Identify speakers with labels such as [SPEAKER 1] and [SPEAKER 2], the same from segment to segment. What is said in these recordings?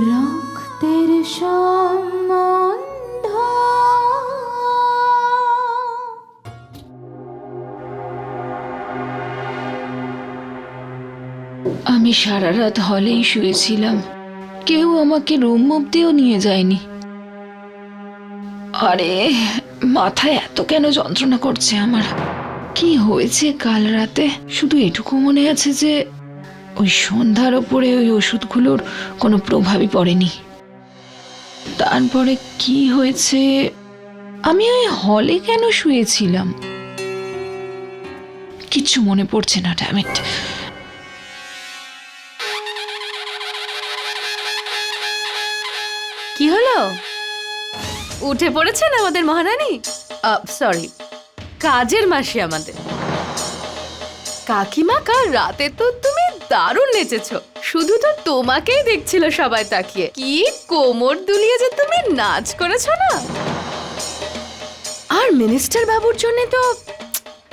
[SPEAKER 1] রক্তের সম্বন্ধ।
[SPEAKER 2] আমি সারা রাত হলেই শুয়েছিলাম। কেউ আমাকে রুম অব্দিও নিয়ে যায়নি। আরে, মাথায় এত কেন যন্ত্রণা করছে আমার? কি হয়েছে কাল রাতে? শুধু এটুকু মনে আছে যে ওই সন্ধ্যার ওপরে ওই ওষুধগুলোর কোনো প্রভাবই পড়েনি। তারপরে কি হয়েছে? আমি ওই হলে কেন শুয়েছিলাম? কিচ্ছু মনে পড়ছে না ড্যামিট
[SPEAKER 3] কি হলো? উঠে পড়েছেন আমাদের মহারানী? সরি কাজের মাসি আমাদের। কাকিমা কাল রাতে তো তুমি দারুণ নেচেছ। শুধু তো তোমাকেই দেখছিল সবাই তাকিয়ে। কি কোমর দুলিয়ে যে তুমি নাচ করেছ না? আর মিনিস্টার বাবুর জন্য তো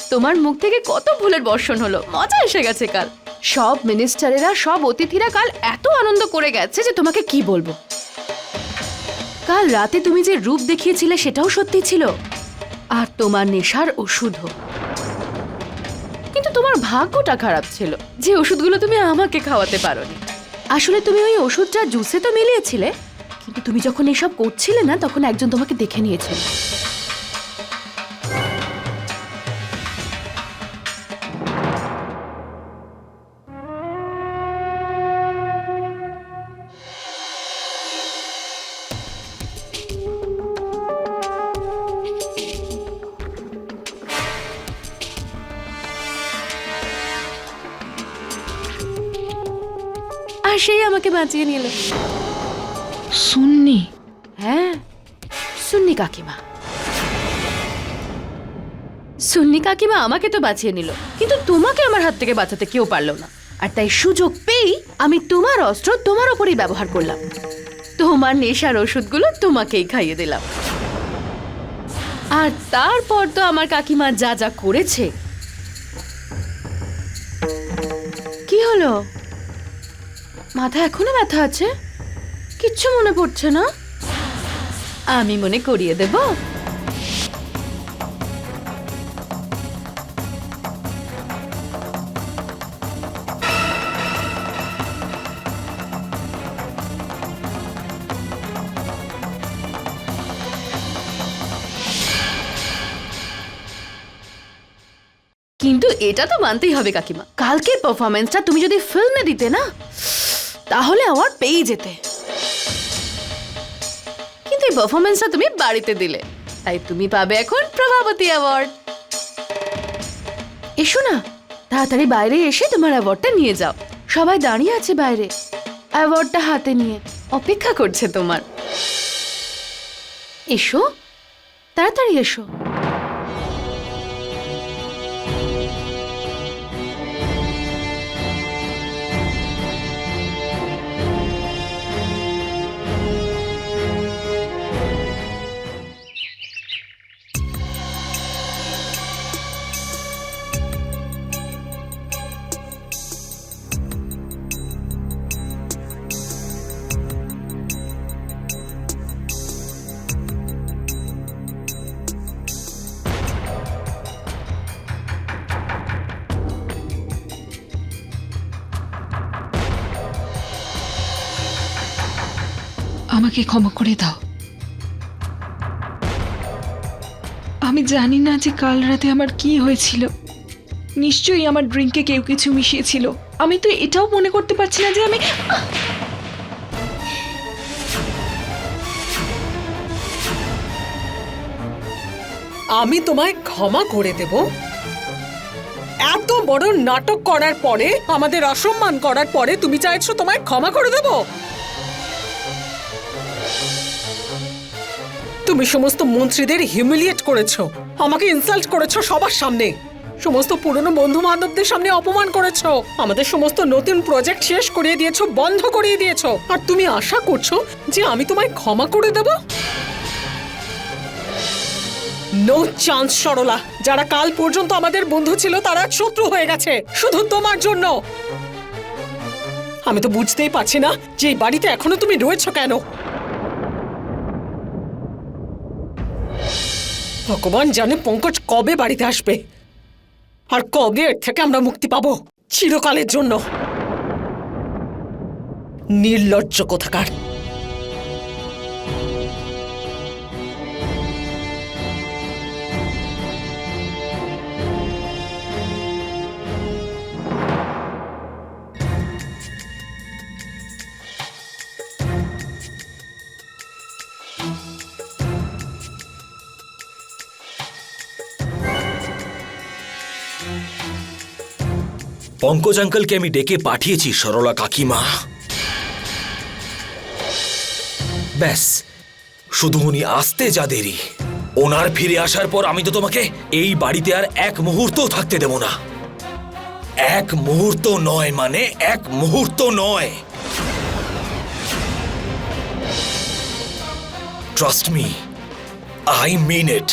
[SPEAKER 3] তোমার মুখ থেকে কত ভুলের বর্ষণ হলো। মজা এসে গেছে কাল। সব মিনিস্টারেরা, সব অতিথিরা কাল এত আনন্দ করে গেছে যে তোমাকে কি বলব? কাল রাতে তুমি যে রূপ দেখিয়েছিলে সেটাও সত্যি ছিল। আর তোমার নেশার ওষুধও। তোমার ভাগ্যটা খারাপ ছিল। যে ওষুধগুলো তুমি আমাকে খাওয়াতে পারোনি। আসলে তুমি ওই ওষুধটা জুসে তো মিলিয়েছিলে। কিন্তু তুমি যখন এসব করছিলে না, তখন একজন তোমাকে দেখে নিয়েছিল। আর সেই আমাকে বাঁচিয়ে নিল
[SPEAKER 2] শুননি
[SPEAKER 3] হ্যাঁ সুন্নি কাকিমা। সুন্নি কাকিমা আমাকে তো বাঁচিয়ে নিল কিন্তু তোমাকে আমার হাত থেকে বাঁচাতে কেউ পারল না। আর তাই সুযোগ পেয়েই আমি তোমার অস্ত্র তোমার ওপরেই ব্যবহার করলাম। তোমার নেশার ওষুধগুলো তোমাকেই খাইয়ে দিলাম। আর তারপর তো আমার কাকিমা যা যা করেছে। কি হলো? মাথা এখনও ব্যথা আছে? কিচ্ছু মনে পড়ছে না? আমি মনে করিয়ে দেব। কিন্তু এটা তো মানতেই হবে, কাকিমা। কালকের পারফরমেন্সটা তুমি যদি ফিল্মে দিতে না তাহলে অ্যাওয়ার্ড পেয়ে যেতে। কিন্তু এই পারফরমেন্সটা তুমি বাড়িতে দিলে। তাই তুমি পাবে এখন প্রভাবতী অ্যাওয়ার্ড এসো না, তাড়াতাড়ি বাইরে এসে তোমার অ্যাওয়ার্ডটা নিয়ে যাও। সবাই দাঁড়িয়ে আছে বাইরে। অ্যাওয়ার্ডটা হাতে নিয়ে অপেক্ষা করছে তোমার। এসো, তাড়াতাড়ি এসো।
[SPEAKER 2] আমাকে ক্ষমা করে দাও। আমি জানি না যে কাল রাতে আমার কি হয়েছিল। নিশ্চয়ই আমার ড্রিঙ্কে কেউ কিছু মিশিয়েছিল। আমি তো এটাও মনে করতে পারছি না যে আমি
[SPEAKER 4] আমি তোমায় ক্ষমা করে দেব। এত বড় নাটক করার পরে, আমাদের অসম্মান করার পরে তুমি চাইছো তোমায় ক্ষমা করে দেব? তুমি সমস্ত মন্ত্রীদের হিউমিলিয়েট করেছ, আমাকে ইনসাল্ট করেছ সবার সামনে। সমস্ত পুরনো বন্ধু বান্ধবদের সামনে অপমান করেছ, আমাদের সমস্ত নতুন প্রজেক্ট শেষ করিয়ে দিয়েছ, বন্ধ করিয়ে দিয়েছ। আর তুমি আশা করছ যে আমি তোমায় ক্ষমা করে দেবো? No chance Sarala. যারা কাল পর্যন্ত আমাদের বন্ধু ছিল, তারা শত্রু হয়ে গেছে, শুধু তোমার জন্য। আমি তো বুঝতেই পারছি না যে এই বাড়িতে এখনও তুমি রয়েছো কেন। ভগবান জানে পঙ্কজ কবে বাড়িতে আসবে। আর কবে এর থেকে আমরা মুক্তি পাবো চিরকালের জন্য। নির্লজ্জ কোথাকার।
[SPEAKER 1] পঙ্কজ আঙ্কলকে আমি ডেকে পাঠিয়েছি, সরলা কাকিমা। ব্যাস, শুধু উনি আসতে যা দেরি। ওনার ফিরে আসার পর আমি তো তোমাকে এই বাড়িতে আর এক মুহূর্ত থাকতে দেব না। এক মুহূর্ত নয় মানে এক মুহূর্ত নয়। Trust me I mean it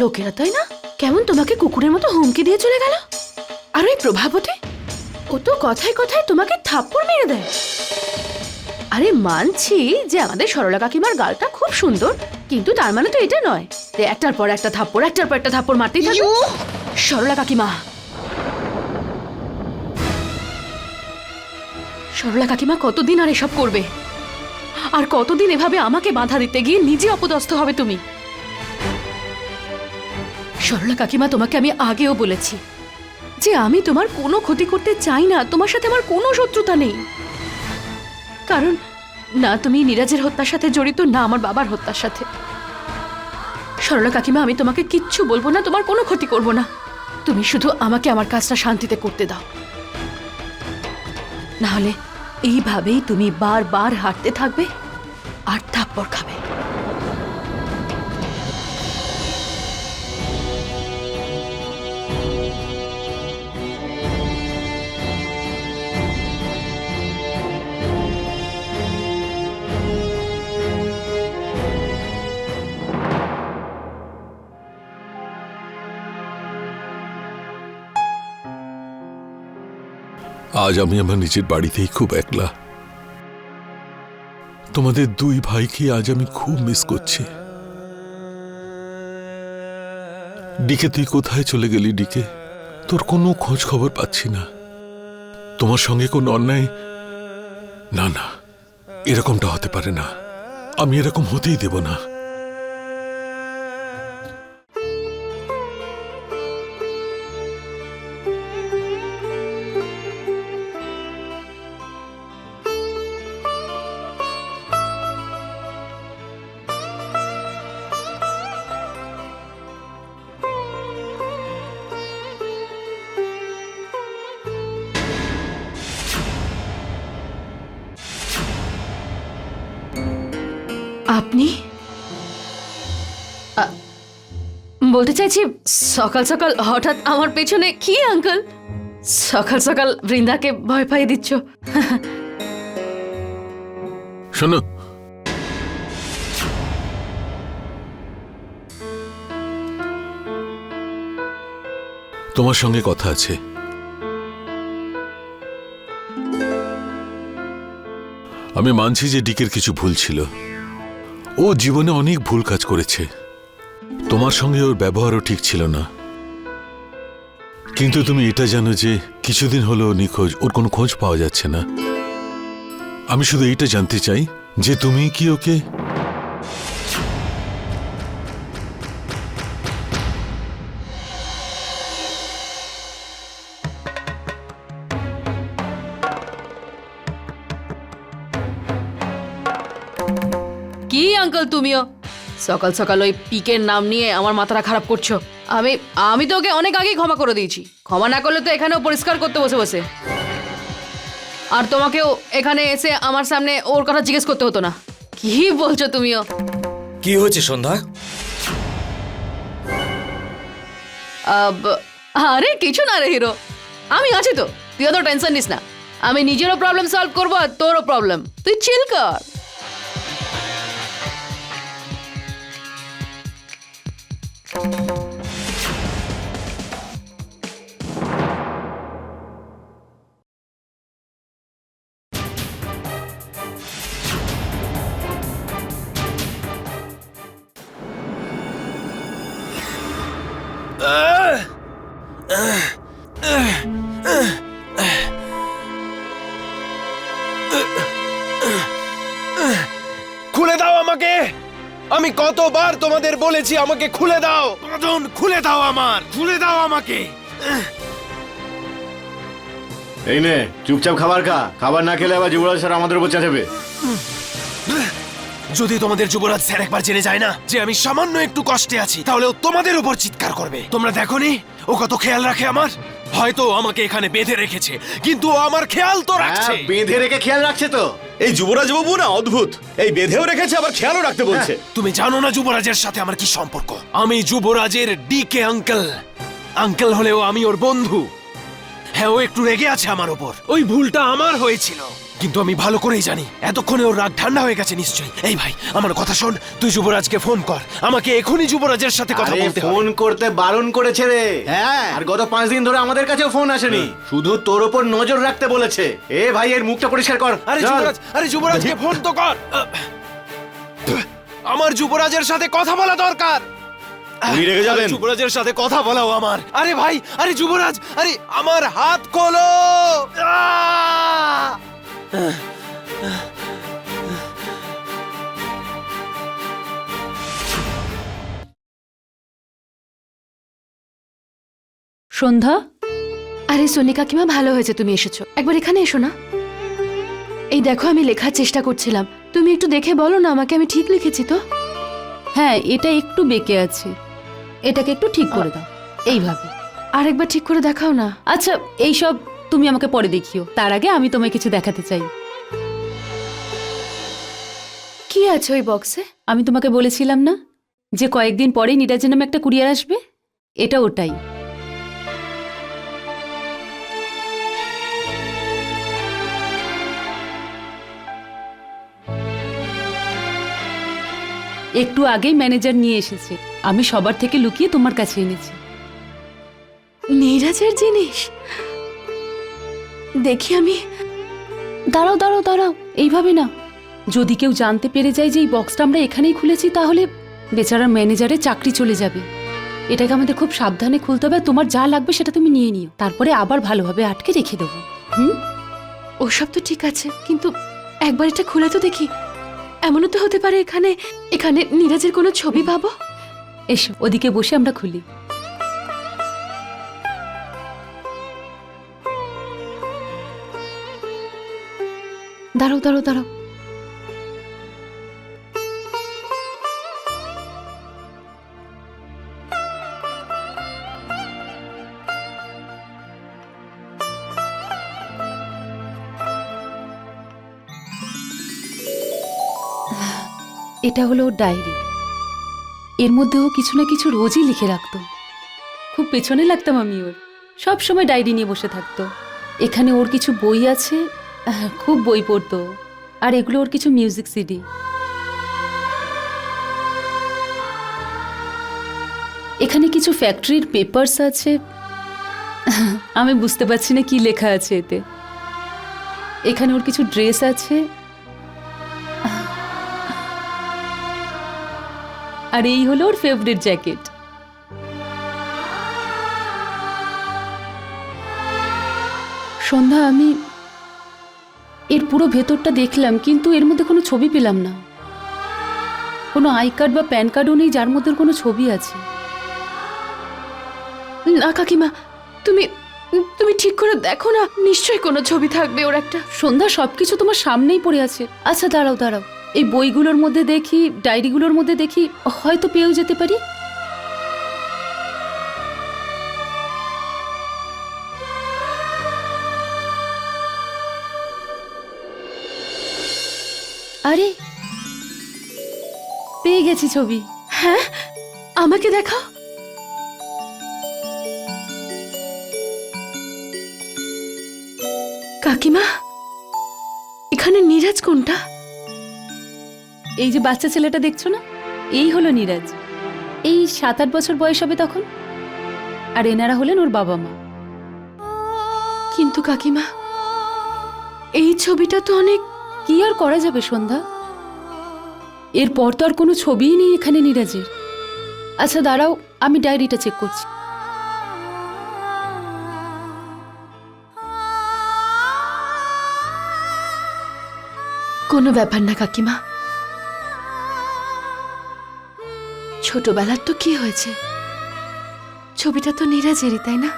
[SPEAKER 3] লোকেরা তাই না? কেমন তোমাকে কুকুরের মতো হুমকি দিয়ে চলে গেল? আর ওই প্রভাবতী? ও তো কথায় কথায় তোমাকে থাপ্পড় মেরে দেয়। আরে মানছি যে আমাদের সরলা কাকিমার গালটা খুব সুন্দর কিন্তু তার মানে তো এটা নয় যে একটার পর একটা থাপ্পড় একটার পর একটা থাপ্পড় মারতেই থাকবে সরলা কাকিমা। সরলা কাকিমা কতদিন আর এসব করবে? আর কতদিন এভাবে আমাকে বাধা দিতে গিয়ে নিজে অপদস্থ হবে তুমি? সরলা কাকিমা তোমাকে আমি আগেও বলেছি যে আমি তোমার কোনো ক্ষতি করতে চাই না, তোমার সাথে আমার কোনো শত্রুতা নেই। কারণ না তুমি নীরাজের হত্যার সাথে জড়িত, না আমার বাবার হত্যার সাথে। সরলা কাকিমা, আমি তোমাকে কিচ্ছু বলব না, তোমার কোনো ক্ষতি করব না। তুমি শুধু আমাকে আমার কাজটা শান্তিতে করতে দাও। নাহলে এইভাবেই তুমি বারবার হাঁটতে থাকবে আর থাপ্পড় খাবে।
[SPEAKER 5] আজ আমি আমার নিজের বাড়িতেই খুব একলা। তোমাদের দুই ভাইকে আজ আমি খুব মিস করছি। ডিকে, তুই কোথায় চলে গেলি ডিকে? তোর কোনো খোঁজ খবর পাচ্ছি না। তোমার সঙ্গে কোনো অন্যায়? না না, এরকমটা হতে পারে না। আমি এরকম হতেই দেব না।
[SPEAKER 3] আপনি? বলতে চাইছি সকাল সকাল হঠাৎ আমার পেছনে কি আঙ্কেল? সকাল সকাল বৃন্দাকে ভয় পাইয়ে দিচ্ছ।
[SPEAKER 5] শোনো। তোমার সঙ্গে কথা আছে। আমি মানছি যে ডিকের কিছু ভুল ছিল। ও জীবনে অনেক ভুল কাজ করেছে। তোমার সঙ্গে ওর ব্যবহারও ঠিক ছিল না। কিন্তু তুমি এটা জানো যে কিছুদিন হলো নিখোঁজ, ওর কোনো খোঁজ পাওয়া যাচ্ছে না। আমি শুধু এইটা জানতে চাই যে তুমি কি ওকে
[SPEAKER 3] কি আঙ্কেল তুমিও? সকাল সকাল ওই পিকের নাম নিয়ে আমার মাথাটা খারাপ করছ। আমি আমি তো ওকে অনেক আগেই ক্ষমা করে দিয়েছি। ক্ষমা না করলে তো এখানেও পরিষ্কার করতে বসে বসে। আর তোমাকেও এখানে এসে আমার সামনে ওর কথা জিজ্ঞেস করতে হতো না। কি বলছো তুমিও?
[SPEAKER 1] কি হয়েছে সন্ধ্যা?
[SPEAKER 3] আরে কিছু না রে হিরো। আমি আছি তো। তুই অত টেনশন নিস না। আমি নিজেরও প্রবলেম সলভ করব আর তোরও প্রবলেম তুই চিল কর।
[SPEAKER 6] খুলে বলেছি আমাকে খুলে দাও। মদন খুলে দাও আমার খুলে দাও আমাকে।
[SPEAKER 7] এই নে চুপচাপ খাবার খা। খাবার না খেলে আবার যুবরাজ স্যার আমাদের উপর চেঁচাবে।
[SPEAKER 6] যদি তোমাদের যুবরাজ স্যার একবার জেনে যায় না যে আমি সামান্য একটু কষ্টে আছি তাহলে ও তোমাদের উপর চিৎকার করবে। তোমরা দেখোনি ও কত খেয়াল রাখে আমার। হয়তো ও আমাকে এখানে বেঁধে রেখেছে কিন্তু ও আমার খেয়াল তো রাখছে।
[SPEAKER 7] হ্যাঁ, বেঁধে রেখে খেয়াল রাখছে তো।
[SPEAKER 8] এই যুবরাজ বাবু না অদ্ভুত। এই বেঁধেও রেখেছে, আবার খেয়ালও রাখতে বলছে।
[SPEAKER 6] তুমি জানো না যুবরাজের সাথে আমার কি সম্পর্ক? আমি যুবরাজের ডি কে আঙ্কেল। আঙ্কেল হলেও আমি ওর বন্ধু। হ্যাঁ ও একটু রেগে আছে আমার ওপর ওই ভুলটা আমার হয়েছিল। কিন্তু আমি ভালো করেই জানি। এতক্ষণে ওর রাগ ঠান্ডা হয়ে গেছে নিশ্চয়ই। এই ভাই আমার কথা শোন তুই যুবরাজকে ফোন কর। আমাকে এখনই যুবরাজের সাথে কথা বলতে হবে।
[SPEAKER 7] ফোন করতে বারণ করেছে রে। হ্যাঁ। আর গত পাঁচ দিন ধরে আমাদের কাছেও ফোন আসেনি। শুধু তোর উপর নজর রাখতে বলেছে। এ ভাই এর মুখটা পরিষ্কার কর।
[SPEAKER 6] আরে
[SPEAKER 7] চল।
[SPEAKER 6] যুবরাজ আরে যুবরাজকে ফোন তো কর। আমার যুবরাজের সাথে কথা বলা দরকার।
[SPEAKER 8] উনি রেগে যাবেন।
[SPEAKER 6] আরে যুবরাজের সাথে কথা বলাও আমার। আরে ভাই আরে যুবরাজ আরে আমার হাত খোলো। আহ!
[SPEAKER 3] সন্ধ্যা? আরে সোনি কাকিমা ভালো হয়েছে তুমি এসেছ। একবার এখানে এসো না। এই দেখো আমি লেখার চেষ্টা করছিলাম। তুমি একটু দেখে বলো না আমাকে আমি ঠিক লিখেছি তো?
[SPEAKER 9] হ্যাঁ এটা একটু বেঁকে আছে। এটাকে একটু ঠিক করে দাও। এইভাবে।
[SPEAKER 3] আরেকবার ঠিক করে দেখাও না।
[SPEAKER 9] আচ্ছা এই সব তুমি আমাকে পরে দেখিও। তার আগে আমি তোমায় কিছু দেখাতে চাই।
[SPEAKER 3] কি আছে ওই বক্সে
[SPEAKER 9] আমি তোমাকে বলেছিলাম না যে কয়েকদিন পরেই নিরাজের নামে একটা কুরিয়ার আসবে? এটা ওটাই। একটু আগেই ম্যানেজার নিয়ে এসেছে। আমি সবার থেকে লুকিয়ে তোমার কাছে এনেছি।
[SPEAKER 3] নীরাজের জিনিস? দেখি আমি।
[SPEAKER 9] দাঁড়াও দাঁড়াও দাঁড়াও, এইভাবে না। যদি কেউ জানতে পেরে যায় যে এই বক্সটা আমরা এখানেই খুলেছি, তাহলে বেচারা ম্যানেজারের চাকরি চলে যাবে। এটাকে আমাদের খুব সাবধানে খুলতে হবে, তোমার যা লাগবে সেটা তুমি নিয়ে নিও। তারপরে আবার ভালোভাবে আটকে রেখে দেবো। হুম?
[SPEAKER 3] ওসব তো ঠিক আছে, কিন্তু একবার এটা খুলে তো দেখি। এমনও তো হতে পারে এখানে এখানে নীরাজের কোনো ছবি পাবো?
[SPEAKER 9] এসো, ওদিকে বসে আমরা খুলি।
[SPEAKER 3] দাঁড়াও দাঁড়াও দাঁড়াও।
[SPEAKER 9] এটা হলো ওর ডায়েরি। এর মধ্যেও কিছু না কিছু রোজই লিখে রাখতো। খুব পেছনে লাগতাম আমি ওর। সব সময় ডায়েরি নিয়ে বসে থাকতো। এখানে ওর কিছু বই আছে খুব বই পড়তো। আর এগুলো ওর কিছু মিউজিক সিডি এখানে কিছু ফ্যাক্টরির পেপারস আছে। আমি বুঝতে পারছি না কি লেখা আছে এতে। এখানে ওর কিছু ড্রেস আছে। আর এই হলো ওর ফেভারিট জ্যাকেট সন্ধ্যা, আমি এর পুরো ভেতরটা দেখলাম, কিন্তু এর মধ্যে কোনো ছবি পেলাম না। কোনো আই কার্ড বা প্যান কার্ডও নেই, যার মধ্যে কোনো ছবি আছে।
[SPEAKER 3] না, কাকিমা, তুমি তুমি ঠিক করে দেখো না, নিশ্চয়ই কোনো ছবি থাকবে ওর একটা।
[SPEAKER 9] সন্ধ্যা সবকিছু তোমার সামনেই পড়ে আছে। আচ্ছা দাঁড়াও দাঁড়াও। এই বইগুলোর মধ্যে দেখি, ডায়েরিগুলোর মধ্যে দেখি, হয়তো পেয়েও যেতে পারি। আরে। পেয়ে গেছি ছবি।
[SPEAKER 3] হ্যাঁ? আমাকে দেখাও। কাকিমা, এখানে নীরাজ কোনটা?
[SPEAKER 9] এই যে বাচ্চা ছেলেটা দেখছ না? এই হলো নীরাজ। এই সাত আট বছর বয়স হবে তখন। আর এনারা হলেন ওর বাবা মা।
[SPEAKER 3] কিন্তু কাকিমা, এই ছবিটা তো অনেক
[SPEAKER 9] কি আর করা যাবে, সন্ধ্যা? এরপর তো আর কোনো ছবিই নেই এখানে নীরাজের। আচ্ছা দাঁড়াও, আমি ডায়েরিটা চেক করছি।
[SPEAKER 3] কোনো ব্যাপার না, কাকিমা। ছোটবেলার তো কি হয়েছে? ছবিটা তো নিরাজেরই, তাই না?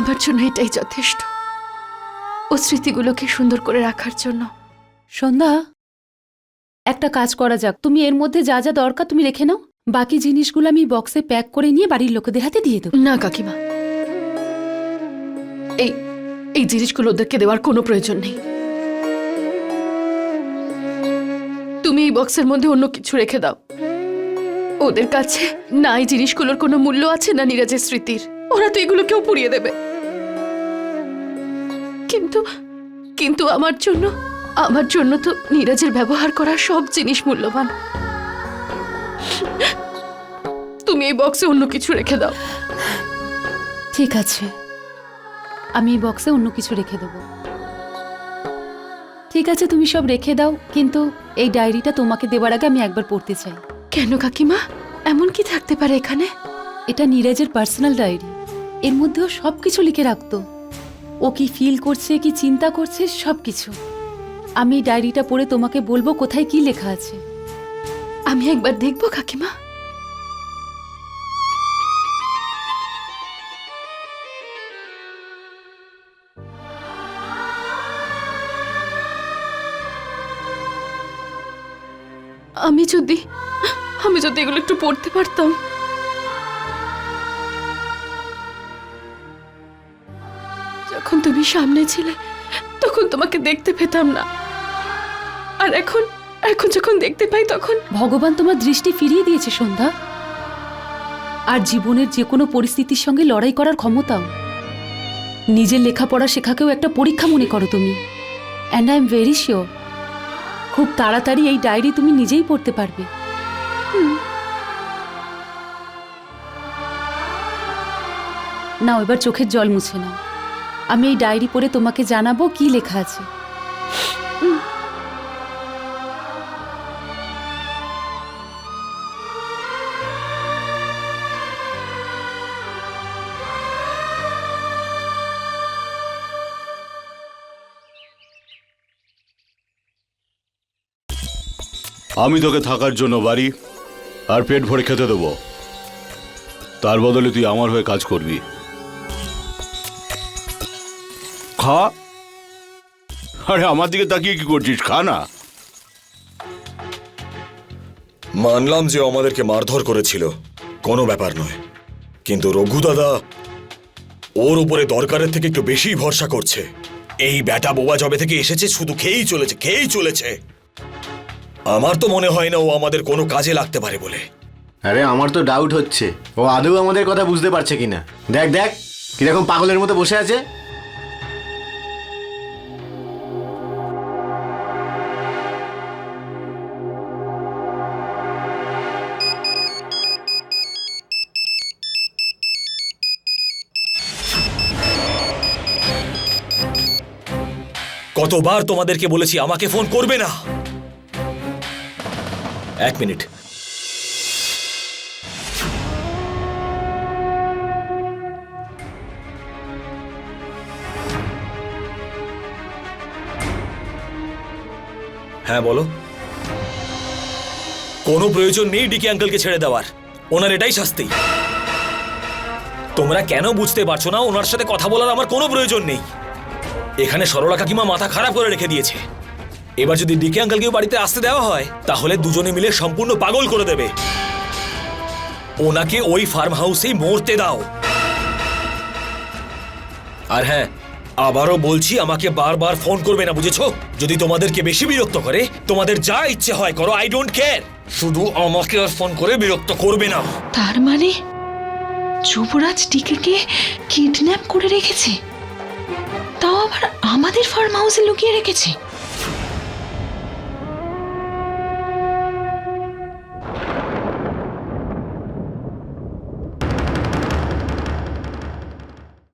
[SPEAKER 3] আমার জন্য এটাই যথেষ্ট। ও স্মৃতিগুলোকে সুন্দর করে রাখার জন্য।
[SPEAKER 9] সন্ধ্যা একটা কাজ করা যাক। তুমি এর মধ্যে যা যা দরকার তুমি রেখে নাও। বাকি জিনিসগুলো আমি বক্সে প্যাক করে নিয়ে বাড়ির লোকেদের হাতে দিয়ে দেবো।
[SPEAKER 3] না কাকিমা। এই এই জিনিসগুলো ওদেরকে দেওয়ার কোনো প্রয়োজন নেই। তুমি এই বক্সের মধ্যে অন্য কিছু রেখে দাও। ওদের কাছে না এই জিনিসগুলোর কোনো মূল্য আছে না নীরাজের স্মৃতির। ওরা তো এগুলোকেও পুড়িয়ে দেবে। কিন্তু কিন্তু আমার জন্য আমার জন্য তো নীরাজের ব্যবহার করা সব জিনিস মূল্যবান। তুমি এই বক্সে অন্য কিছু রেখে দাও।
[SPEAKER 9] ঠিক আছে। আমি এই বক্সে অন্য কিছু রেখে দেবো। ঠিক আছে তুমি সব রেখে দাও কিন্তু এই ডায়েরিটা তোমাকে দেওয়ার আগে আমি একবার পড়তে চাই।
[SPEAKER 3] কেন কাকিমা? এমন কি থাকতে পারে এখানে?
[SPEAKER 9] এটা নীরাজের পার্সোনাল ডায়েরি। এর মধ্যেও সব কিছু লিখে রাখতো। ও কি ফিল করছে, কি চিন্তা করছে সব কিছু আমি ডায়েরিটা পড়ে তোমাকে বলব কোথায় কি লেখা আছে।
[SPEAKER 3] আমি একবার দেখব, কাকিমা। আমি যদি আমি যদি এগুলো একটু পড়তে পারতাম। তুমি সামনে ছিলে তখন তোমাকে দেখতে পেতাম না। আর এখন এখন যখন দেখতে পাই তখন
[SPEAKER 9] ভগবান তোমার দৃষ্টি ফিরিয়ে দিয়েছে সন্ধ্যা। আর জীবনের যে কোনো পরিস্থিতির সঙ্গে লড়াই করার ক্ষমতাও। নিজের লেখাপড়া শেখাকেও একটা পরীক্ষা মনে করো তুমি। And I am very sure খুব তাড়াতাড়ি এই ডায়েরি তুমি নিজেই পড়তে পারবে। নাও এবার চোখের জল মুছে নাও। আমি এই ডায়েরি পড়ে তোমাকে জানাব কি লেখা আছে।
[SPEAKER 8] আমি তোকে থাকার জন্য বাড়ি আর পেট ভরে খেতে দেবো। তার বদলে তুই আমার হয়ে কাজ করবি। খা আরে আমার দিকে তাকিয়ে কি করছিস? খা না।
[SPEAKER 1] মানলাম যে ও আমাদেরকে মারধর করেছিল। কোনো ব্যাপার নয়। কিন্তু রঘু দাদা ওর উপরে দরকারের থেকে একটু বেশি ভরসা করছে। এই ব্যাটা বোবা জবে থেকে এসেছে শুধু খেয়েই চলেছে খেয়েই চলেছে। আমার তো মনে হয় না ও আমাদের কোনো কাজে লাগতে পারে বলে।
[SPEAKER 7] আরে আমার তো ডাউট হচ্ছে। ও আদৌ আমাদের কথা বুঝতে পারছে কিনা? দেখ দেখ কীরকম পাগলের মতো বসে আছে।
[SPEAKER 1] কতবার তোমাদেরকে বলেছি আমাকে ফোন করবে না। এক মিনিট। হ্যাঁ বলো। কোনো প্রয়োজন নেই ডিকে আঙ্কেলকে ছেড়ে দেওয়ার। ওনার এটাই শাস্তি। তোমরা কেন বুঝতে পারছ না ওনার সাথে কথা বলার আমার কোনো প্রয়োজন নেই। এখানে সরলা কাকিমা মাথা খারাপ করে রেখে দিয়েছে। এবার যদি ডিকে আঙ্কেলকেও বাড়িতে আসতে দেওয়া হয়, তাহলে দুজনে মিলে সম্পূর্ণ পাগল করে দেবে। ওনাকে ওই ফার্ম হাউসেই মরতে দাও। আর হ্যাঁ আবারও বলছি, আমাকে বারবার ফোন করবে না, বুঝেছ? যদি তোমাদেরকে বেশি বিরক্ত করে, তোমাদের যা ইচ্ছে হয় করো, আই ডোন্ট কেয়ার। শুধু আমাকে আর ফোন করে বিরক্ত করবে না।
[SPEAKER 2] তার মানে যুবরাজ টিকেকে কিডন্যাপ করে রেখেছে? তাও আবার আমাদের ফার্ম হাউসে লুকিয়ে রেখেছে?